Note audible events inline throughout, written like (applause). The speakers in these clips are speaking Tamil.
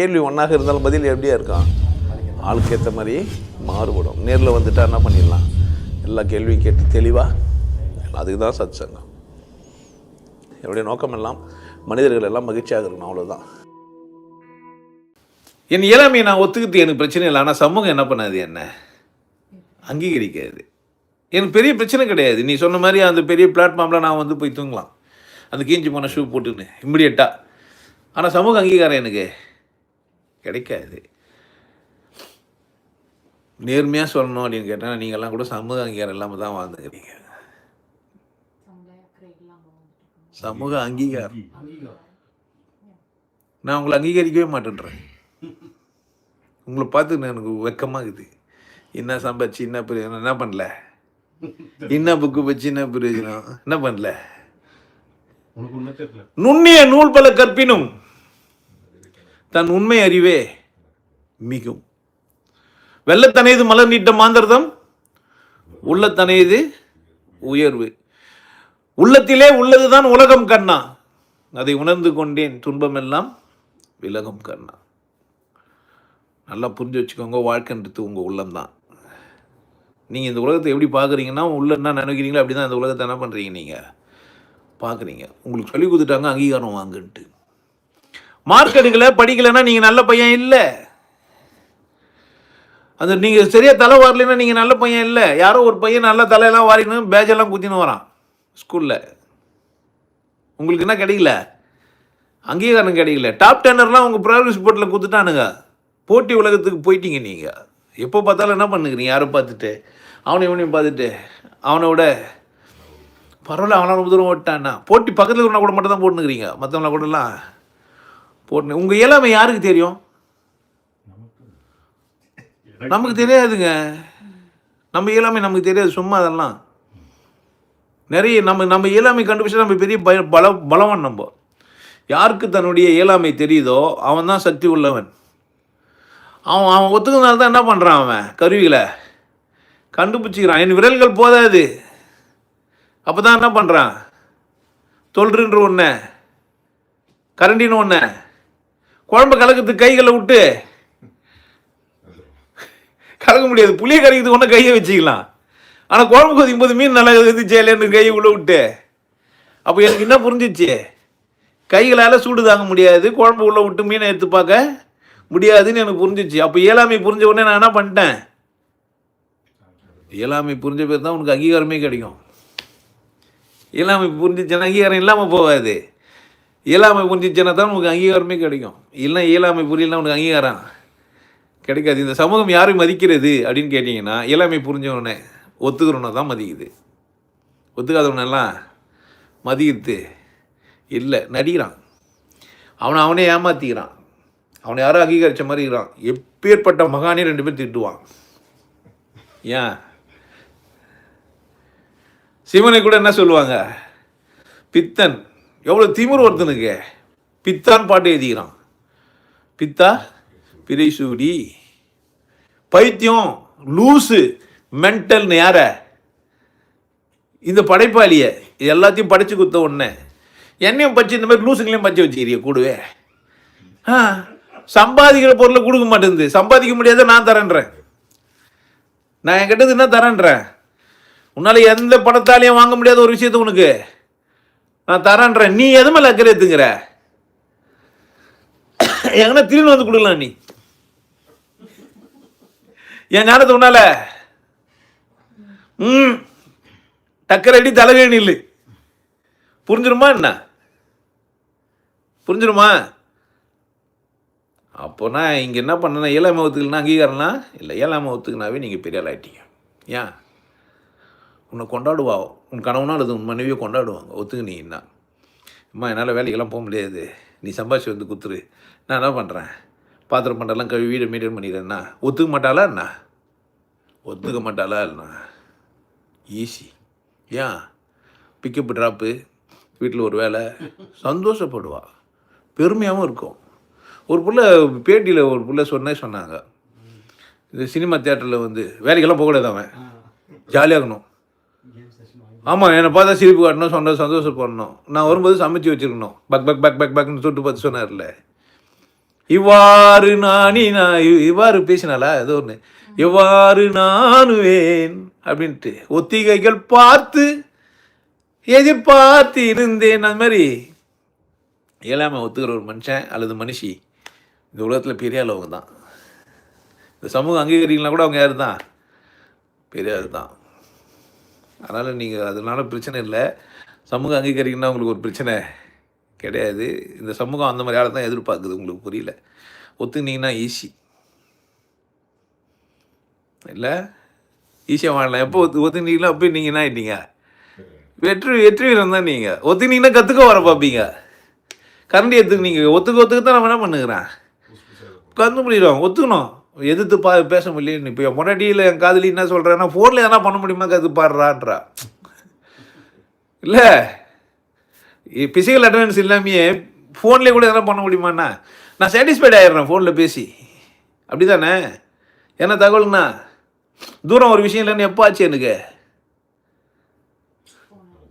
கேள்வி ஒன்றாக இருந்தாலும் பதில் எப்படியா இருக்கான் ஆளுக்கு ஏற்ற மாதிரி மாறுபடும். நேரில் வந்துட்டா என்ன பண்ணிடலாம்? எல்லா கேள்வியும் கேட்டு தெளிவாக அதுக்கு தான் சத் சங்கம் என்னுடைய நோக்கம் எல்லாம் மனிதர்கள் எல்லாம் மகிழ்ச்சியாக இருக்கணும் அவ்வளோதான் என் இளமையை நான் ஒத்துக்கிட்டு எனக்கு பிரச்சனை இல்லை. ஆனால் சமூகம் என்ன பண்ணாது என்ன? அங்கீகரிக்காது. எனக்கு பெரிய பிரச்சனை கிடையாது. நீ சொன்ன மாதிரி அந்த பெரிய பிளாட்ஃபார்மில் நான் வந்து போய் தூங்கலாம். அந்த கீஞ்சி போன ஷூ போட்டுன்னு இம்மிடியட்டாக ஆனால் சமூக அங்கீகாரம் எனக்கு. கிடைக்காது. நேர்மையாக சொல்லணும் அப்படின்னு கேட்டால் நீங்கள்லாம் கூட சமூக அங்கீகாரம் இல்லாமல் தான் வாழ்ந்துக்கிறீங்க. சமூக அங்கீகாரம். நான் உங்களை அங்கீகரிக்கவே மாட்டேன்றேன். உங்களை பார்த்து எனக்கு வெக்கமாக இருக்குது. என்ன சம்பாதிச்சு என்ன பிரயோஜனம் என்ன பண்ணல? என்ன புக்கு வச்சு என்ன பிரயோஜனம் என்ன பண்ணல? நுண்ணிய நூல் பல கற்பினும். தன் உண்மை அறிவே மிகும். வெள்ளத்தனையது மலர் நீட்ட மாந்தர்தம் உள்ளத்தனையது உயர்வு. உள்ளத்திலே உள்ளதுதான் உலகம் கண்ணா. அதை உணர்ந்து கொண்டேன் துன்பமெல்லாம் விலகும் கண்ணா. நல்லா புரிஞ்சு வச்சுக்கோங்க வாழ்க்கைன்றது உங்கள் உள்ளம்தான். நீங்கள் இந்த உலகத்தை எப்படி பார்க்குறீங்கன்னா உள்ள என்ன நினைக்கிறீங்களோ அப்படி தான் இந்த உலகத்தை என்ன பண்ணுறீங்க நீங்கள் பார்க்குறீங்க. உங்களுக்கு சொல்லி கொடுத்துட்டாங்க அங்கீகாரம் வாங்குன்ட்டு. மார்க் எடுக்கல படிக்கலைன்னா நீங்கள் நல்ல பையன் இல்லை. அது நீங்கள் சரியாக தலை வாரலைன்னா நீங்கள் நல்ல பையன் இல்லை. யாரோ ஒரு பையன் நல்ல தலையெல்லாம் வாரின்னு பேஜெல்லாம் குத்தின்னு வரான் ஸ்கூலில் உங்களுக்கு என்ன கிடைக்கல? அங்கீகாரம் கிடைக்கல. டாப் டென்னர்லாம் உங்கள் ப்ராக்ரஸ் போர்ட்டில் கொடுத்துட்டானுங்க போட்டி உலகத்துக்கு போயிட்டீங்க நீங்கள் எப்போ பார்த்தாலும் என்ன பண்ணுகிறீங்க யாரும் பார்த்துட்டு? அவனை இவனையும் பார்த்துட்டு. அவனை விட பரவாயில்ல அவனை ரொம்ப தூரம் ஓட்டான்னா போட்டி பக்கத்தில் கூட மட்டும் தான் போட்டுனுக்கிறீங்க மற்றவங்கள கூடலாம் போட்டு உங்கள் இயலாமை யாருக்கு தெரியும்? நமக்கு தெரியாதுங்க. நம்ம இயலாமை நமக்கு தெரியாது. சும்மா அதெல்லாம். நிறைய நம்ம நம்ம இயலாமை கண்டுபிடிச்சா நம்ம பெரிய பய பல பலவான் நம்ம. யாருக்கு தன்னுடைய இயலாமை தெரியுதோ அவன் தான் சக்தி உள்ளவன். அவன் அவன் ஒத்துக்கிறதுனால தான் என்ன பண்ணுறான் அவன்? கருவிகளை. கண்டுபிடிச்சிக்கிறான். என் விரல்கள் போதாது. அப்போ தான் என்ன பண்ணுறான் தொல்றுன்ற ஒன்று கரண்டின்னு ஒன்று குழம்பு கலக்கிறதுக்கு கைகளை விட்டு. கலக்க முடியாது. புளியை கரைக்கிறதுக்கு ஒன்று கையை வச்சுக்கலாம். ஆனால் குழம்பு கொதிக்கும் போது மீன் நல்லா இருந்துச்சேலேன்னு கையை உள்ள விட்டு. அப்போ எனக்கு என்ன புரிஞ்சிச்சு? கைகளால் சூடு தாங்க முடியாது. குழம்பு உள்ள விட்டு மீனை எடுத்து பார்க்க முடியாதுன்னு எனக்கு புரிஞ்சிச்சு. அப்போ இயலாமை புரிஞ்ச உடனே நான் என்ன பண்ணிட்டேன்? இயலாமை புரிஞ்ச பேர் தான் உனக்கு அங்கீகாரமே கிடைக்கும். இயலாமை புரிஞ்சிச்சுன்னா அங்கீகாரம் இல்லாமல் போகாது. இயலாமை புரிஞ்சிச்சுன்னா தான் உனக்கு அங்கீகாரமே கிடைக்கும். இல்லை இயலாமை புரியலன்னா உனக்கு அங்கீகாரம். கிடைக்காது. இந்த சமூகம் யாரும் மதிக்கிறது அப்படின்னு கேட்டிங்கன்னா இயலாமை புரிஞ்சவனே ஒத்துக்கிறவனை தான் மதிக்குது. ஒத்துக்காதவனெல்லாம் மதிக்கிறது இல்லை. நடிக்கிறான். அவனை அவனே ஏமாற்றிக்கிறான் அவனை யாரும் அங்கீகரித்த மாதிரி இருக்கிறான். எப்பேற்பட்ட மகானே ரெண்டு பேர் திட்டுவான். ஏன்? சிவனை கூட என்ன சொல்லுவாங்க? பித்தன். எவ்வளோ திமிரு ஒருத்தனுக்கு பித்தான் பாட்டு எழுதிக்கிறான். பித்தா பிரைசூடி. பைத்தியம் லூசு மென்டல்னு யார? இந்த படைப்பாளிய. இது எல்லாத்தையும் படைச்சு கொடுத்த உடனே என்னையும் பச்சு இந்த மாதிரி லூசுங்களையும் பச்சு வச்சுக்கிறிய கூடவே. ஆ சம்பாதிக்கிற பொருளை கொடுக்க மாட்டேங்குது. சம்பாதிக்க முடியாத நான் தரேன்றேன். நான் என்கிட்ட என்ன தரேன்றேன்? உன்னால் எந்த படத்தாலையும் வாங்க முடியாத ஒரு விஷயத்த உனக்கு. நான் தரேன்றேன் நீ எது மேலே அக்கறை எடுத்துங்கிற எங்கன்னா திரும்பி வந்து கொடுக்கலாம் நீ. என் ஞானத்தை உன்னால ம் டக்கர் அடி தலைகை நில்லு. புரிஞ்சிருமா என்ன? புரிஞ்சிருமா? அப்போனா இங்கே என்ன பண்ணனா ஏழாமை ஒத்துக்கலனா அங்கீகாரம்னா இல்லை ஏழாமை ஒத்துக்கினாவே நீங்கள் பெரிய ஆளாயிட்டீங்க ஏன்? உன்னை கொண்டாடுவா. உன் கணவனா அல்லது உன் மனைவியை கொண்டாடுவாங்க. ஒத்துக்கினீங்கன்னா அம்மா என்னால் வேலைக்கெல்லாம் போக முடியாது. நீ சம்பாதிச்சு வந்து குத்துரு. நான் என்ன பண்ணுறேன் பாத்திரம் பண்ணலாம் கழுவி வீடை மெயின்டைன் பண்ணிடுறேன்னா ஒத்துக்க மாட்டாளா என்ன? ஒத்துக்க மாட்டாளா என்ன? ஈஸி ஏன்? பிக்கப் ட்ராப்பு வீட்டில் ஒரு வேலை. சந்தோஷப்படுவா. பெருமையாகவும் இருக்கும். ஒரு புள்ள பேட்டியில் ஒரு புள்ள சொன்னே சொன்னாங்க. இந்த சினிமா தேட்டரில் வந்து வேலைக்கெல்லாம் போகக்கூடாது அவன்? ஜாலியாகணும் ஆமாம் என்னை பார்த்தா சிரிப்பு காட்டணும் சொன்ன சந்தோஷப்படணும். நான் வரும்போது சமைச்சு வச்சுருக்கணும். பக் பக் பக் பக் பக்னு தொட்டு பார்த்து சொன்னார்ல. இவ்வாறு நானி நான் இவ்வாறு பேசினாலா ஏதோ ஒன்று இவ்வாறு நானுவேன் அப்படின்ட்டு. ஒத்திகைகள் பார்த்து எதிர்பார்த்து இருந்தேன். அந்த மாதிரி இயலாமல் ஒத்துக்கிற ஒரு மனுஷன் அல்லது மனுஷி இந்த உலகத்தில் பெரிய அளவுங்க தான். இந்த சமூகம் அங்கீகரிக்கலாம் கூட அவங்க யார் தான் பெரிய தான். அதனால் நீங்கள் அதனால பிரச்சனை இல்லை. சமூகம் அங்கீகரிக்கணும்னா உங்களுக்கு ஒரு பிரச்சனை கிடையாது. இந்த சமூகம் அந்த மாதிரி ஆளை தான் எதிர்பார்க்குது உங்களுக்கு புரியல. ஒத்துக்கினீங்கன்னா ஈஸி. இல்லை? ஈஸியாக வாழலாம். எப்போ ஒத்து ஒத்துக்கினீங்களோ அப்போ நீங்கள் என்ன ஆகிட்டீங்க வெற்றி வெற்றி வீரம் தான் நீங்கள் ஒத்துக்கினீங்கன்னா கற்றுக்க வர பார்ப்பீங்க கரண்டி நீங்கள் ஒத்துக்க ஒத்துக்க தான் நம்ம என்ன பண்ணுகிறேன்? உட்காந்து முடியும் ஒத்துக்கணும். எதிர்த்து பா பேச முடியல இப்போ என் முன்னாடியில் என் காதலி என்ன சொல்கிறேன்னா ஃபோனில் எதனா பண்ண முடியுமா? கற்று பாடுறான்றா இல்லை ஃபிசிக்கல் அட்டண்டன்ஸ் இல்லாமையே ஃபோன்லேயே கூட எதனா பண்ண முடியுமாண்ணா? நான் சாட்டிஸ்ஃபைட் ஆகிடுறேன் ஃபோனில் பேசி. அப்படி தானே என்ன தகவல்ண்ணா தூரம் ஒரு விஷயம் இல்லைன்னு எப்போ ஆச்சு எனக்கு?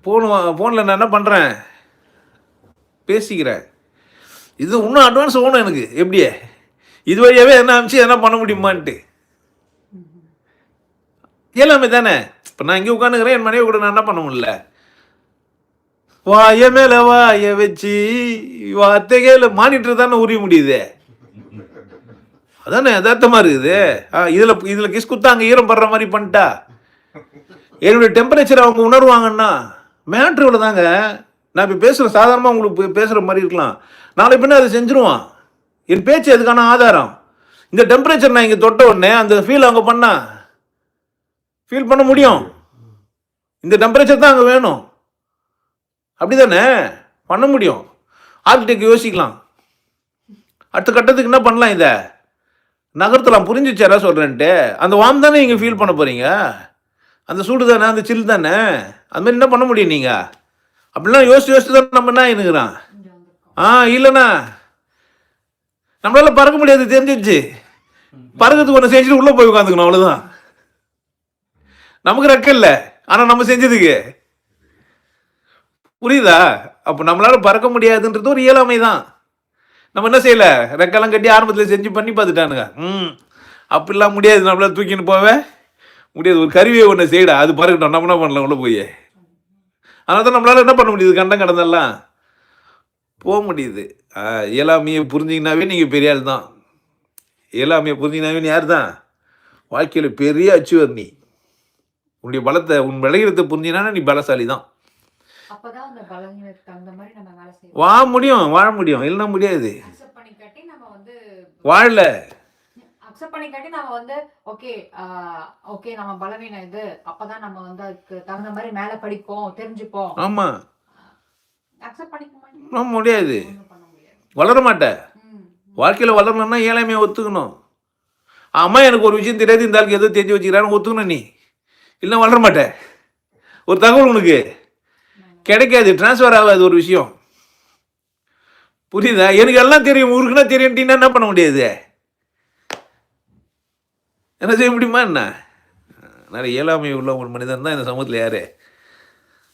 ஃபோனு ஃபோனில் நான் என்ன பண்ணுறேன் பேசிக்கிறேன். இது இன்னும் அட்வான்ஸ் வேணும் எனக்கு. எப்படியே? இது வழியாகவே என்ன அனுப்பிச்சு என்ன பண்ண முடியுமான்ட்டு. எல்லாமே தானே? இப்போ நான் இங்கே உட்காந்துக்கிறேன் என் மனைவி கூட நான் என்ன பண்ண முடியல? வாய மேல வாய வச்சு வார்த்தைகையில் மானிட்டர் தானே உரிய முடியுது. அதானே யதார்த்தமாக இருக்குது. ஆ, இதில் இதில் கிஸ் குத்தா அங்கே ஈரம் படுற மாதிரி பண்ணிட்டா. என்னுடைய டெம்பரேச்சர் அவங்க உணர்வாங்கன்னா மேட்ரு இவ்வளோ தாங்க நான் இப்போ பேசுகிற சாதாரணமாக உங்களுக்கு பேசுகிற மாதிரி இருக்கலாம். நாளை பின்ன அதை செஞ்சுருவான். என் பேச்சு அதுக்கான ஆதாரம்? இந்த டெம்பரேச்சர் நான் இங்கே தொட்ட உடனே அந்த ஃபீல் அவங்க பண்ணா? ஃபீல் பண்ண முடியும். இந்த டெம்பரேச்சர் தான் அங்கே வேணும். அப்படிதானே? பண்ண முடியும். ஆர்கிடெக்ட் யோசிக்கலாம். அடுத்த கட்டத்துக்கு என்ன பண்ணலாம் இதை? நகர்த்தலாம் புரிஞ்சிச்சாரா சொல்கிறேன்ட்டு அந்த வாம் தானே நீங்கள் ஃபீல் பண்ண போகிறீங்க அந்த சூடு தானே? அந்த சில் தானே? அது மாதிரி என்ன பண்ண முடியும் நீங்கள் அப்படிலாம் யோசிச்சு யோசிச்சு தான் நம்ம என்ன ஆயினுக்குறான் ஆ இல்லைண்ணா. நம்மளால பறக்க முடியாது தெரிஞ்சிச்சு பறக்கிறதுக்கு ஒன்று செஞ்சுட்டு உள்ளே போய் உட்காந்துக்கணும் அவ்வளோதான் நமக்கு ரெக்க இல்லை ஆனால் நம்ம செஞ்சதுக்கு. புரியுதா? அப்போ நம்மளால பறக்க முடியாதுன்றது ஒரு இயலாமை தான். நம்ம என்ன செய்யல? ரெக்கெல்லாம் கட்டி ஆரம்பத்தில் செஞ்சு பண்ணி பார்த்துட்டானுங்க. ம். அப்படிலாம் முடியாது நம்மளால தூக்கின்னு போவேன் முடியாது ஒரு கருவியை ஒன்று செய்யடா அது பறக்கட்டும் நம்ம என்ன பண்ணலாம் உள்ளே போய். அதனால தான் நம்மளால என்ன பண்ண முடியுது கண்டம் கடந்தெல்லாம்? போக முடியுது இயலாமையை புரிஞ்சிங்கனாவே நீங்கள் பெரிய ஆள் தான். இயலாமையை புரிஞ்சிங்கனாவே நீ யார் தான் வாழ்க்கையில் பெரிய அச்சுவர் நீ. உன்னுடைய பலத்தை உன் விளையிறத்தை புரிஞ்சினா நீ பலசாலி தான். வாழ முடியும் வாழ முடியும். இல்லைன்னா முடியாது. அக்செப்ட் பண்ணிக்காட்டி நம்ம வந்து வாழல. அக்செப்ட் பண்ணிக்காட்டி நம்ம வந்து ஓகே ஓகே நம்ம பலவீனம் இது. அப்பதான் நம்ம வந்து அதுக்கு தகுந்த மாதிரி மேல படிப்போம் தெரிஞ்சுப்போம். ஆமாம் அக்செப்ட் பண்ணிக்க மாட்டோம் நம்ம முடியாது. வளர மாட்டேன். வாழ்க்கையில் வளரணும்னா ஏழாமையை ஒத்துக்கணும். அம்மா எனக்கு ஒரு விஷயம் தெரியாது இந்த ஆளுக்கு எதோ தெரிஞ்சு வச்சுக்கிறான்னு ஒத்துக்கணும் நீ. இல்லைன்னா வளர மாட்டேன். ஒரு தகவல் உனக்கு. கிடைக்காது ட்ரான்ஸ்ஃபர் ஆகாது ஒரு விஷயம். புரியுதா? எனக்கு எல்லாம் தெரியும் ஊருக்குன்னா தெரியும்ட்டீங்கன்னா என்ன பண்ண முடியாது? என்ன செய்ய முடியுமா என்ன? நிறைய இயலாமை உள்ள ஒரு மனிதன் தான் இந்த சமூகத்தில் யாரு?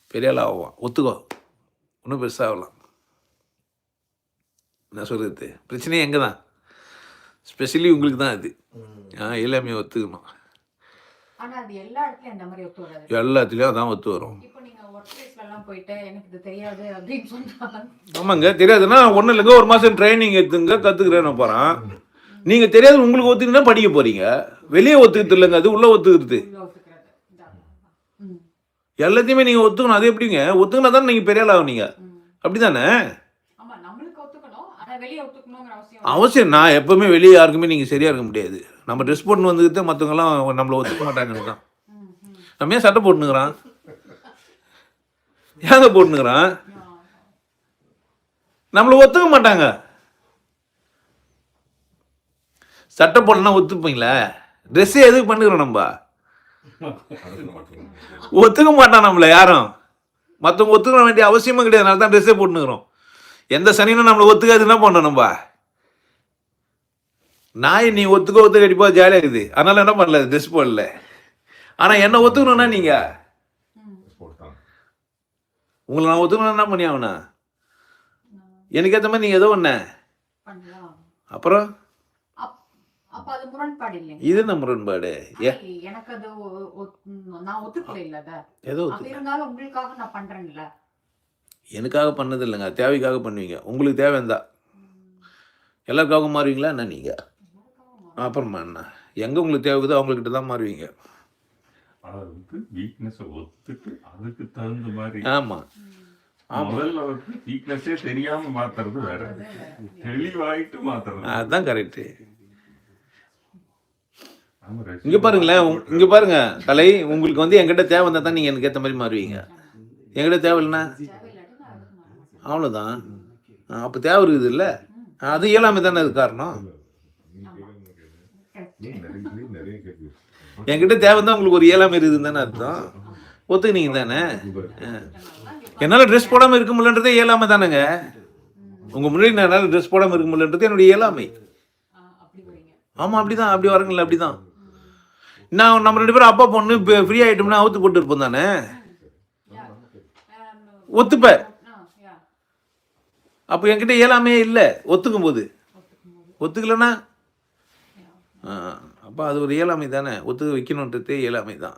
பெரிய ஆள் ஆவான். ஒத்துக்கோ இன்னும் பெருசாகலாம் என்ன சொல்கிறது பிரச்சனையே எங்கே தான். ஸ்பெஷலி உங்களுக்கு தான் அது. ஆ இயலாமையை ஒத்துக்கணும். ஆனா அது எல்லா இடத்துலயும் அந்த மாதிரி ஒத்து வராது. எல்லாத்துலேயும் அதான் ஒத்து வரும். இப்போ நீங்க ஒர்க் பிளேஸ்ல எல்லாம் போயிட்டு எனக்கு இது தெரியாது அப்படின்னு சொன்னா ஆமாங்க தெரியாதுன்னா ஒன்றும் இல்லைங்க ஒரு மாதம் ட்ரைனிங் எடுத்துங்க கற்றுக்கிறேன்னு போகிறான் நீங்கள் தெரியாது உங்களுக்கு ஒத்துக்கினா படிக்க போகிறீங்க வெளியே ஒத்துக்கிறது இல்லைங்க அது உள்ளே ஒத்துக்கிறது உள்ள ஒத்துக்கிறது இதான். ம். எல்லாத்தையுமே நீங்கள் ஒத்துக்கணும். அது எப்படிங்க? ஒத்துக்கினா தான் நீங்கள் பெரிய ஆள் ஆகுனீங்க. அப்படி தானே அவசியம் நான் எப்பவுமே வெளியே யாருக்குமே நீங்கள் சரியாக இருக்க முடியாது. நம்ம ட்ரெஸ் போட்டு வந்துக்கிட்டு மற்றவங்கலாம் நம்மளை ஒத்துக்க மாட்டாங்கன்னு தான். நம்ம ஏன் சட்டை போட்டுனுக்குறான் ஏங்க போட்டுனுக்குறான். நம்மளை ஒத்துக்க மாட்டாங்க. சட்டை போடலன்னா ஒத்துப்பீங்களா? ட்ரெஸ்ஸே எதுக்கு பண்ணுகிறோம் நம்ம? (laughs) ஒத்துக்க மாட்டான் நம்மளை யாரும். மற்றவங்க ஒத்துக்க வேண்டிய அவசியமும் கிடையாது. அதனால தான் ட்ரெஸ்ஸே போட்டுனுக்குறோம் எந்த சனினும் நம்மளை ஒத்துக்காது என்ன பண்ணோம் நம்ம? நாய் நீ ஒத்துக்க ஒத்துக்க கண்டிப்பா ஜாலியாக இருக்குது. அதனால என்ன பண்ணல? ட்ரெஸ் போடல. ஆனால் என்ன ஒத்துக்கணும்னா நீங்கள். உங்களை நான் ஒத்துக்கணும் என்ன பண்ணி ஆகணும்? எனக்கு ஏற்ற மாதிரி நீங்கள் ஏதோ ஒன்று அப்புறம்? அப்- அப்ப அது முரண்பாடு இல்லைங்க. இது என்ன முரண்பாடு? எனக்கு அது நான் ஒத்துக்கல ஏதோ அப்ப இருந்தாலும் உங்களுக்காக நான் பண்றேன்ல. எனக்காக பண்ணது இல்லைங்க தேவைக்காக பண்ணுவீங்க. உங்களுக்கு தேவை இருந்தா. எல்லாருக்காகவும் மாறுவீங்களா? என்ன நீங்கள் அப்புறமா என்ன? எங்கே உங்களுக்கு தேவைக்குதோ அவங்கக்கிட்ட தான் மாறுவீங்க. அதை வந்து வீக்னஸை ஒத்துட்டு அதுக்கு தகுந்த மாதிரி ஆமாம் முதல்ல தெரியாம மாத்துறது வேற. தெளிவாயிட்டு மாத்துறது. அதுதான் கரெக்டு இங்கே பாருங்களேன் இங்கே பாருங்க கலை உங்களுக்கு வந்து என்கிட்ட தேவை இருந்தால் தான் நீங்கள் எனக்கு ஏற்ற மாதிரி மாறுவீங்க. என்கிட்ட தேவை இல்லைன்னா. அவ்வளோதான் அப்போ தேவை இருக்குது இல்லை? அது இயலாமை தானே அது காரணம்? நிறைய நிறைய கேள்வி என்கிட்ட தேவை தான் உங்களுக்கு ஒரு இயலாமை இருக்குதுன்னு தானே அர்த்தம்? ஒத்துக்கினீங்க தானே? என்னால் ட்ரெஸ் போடாமல் இருக்க முடியலன்றதே இயலாமை தானேங்க. உங்கள் முன்னாடி நான் என்னால் ட்ரெஸ் போடாமல் இருக்க முடியலன்றது என்னுடைய இயலாமை. ஆமாம் அப்படி தான் அப்படி வரங்கள அப்படி தான் நான் நம்ம ரெண்டு பேரும் அப்பா பொண்ணு இப்போ ஃப்ரீ ஆகிட்டோம்னா அவுத்து போட்டு இருப்போம் தானே? ஒத்துப்ப? அப்போ என்கிட்ட இயலாமே இல்லை ஒத்துக்கும் போது ஒத்துக்கலைன்னா அப்போ அது ஒரு இயலாமை தானே? ஒத்துக்க வைக்கணுன்றதே இயலாமை தான்.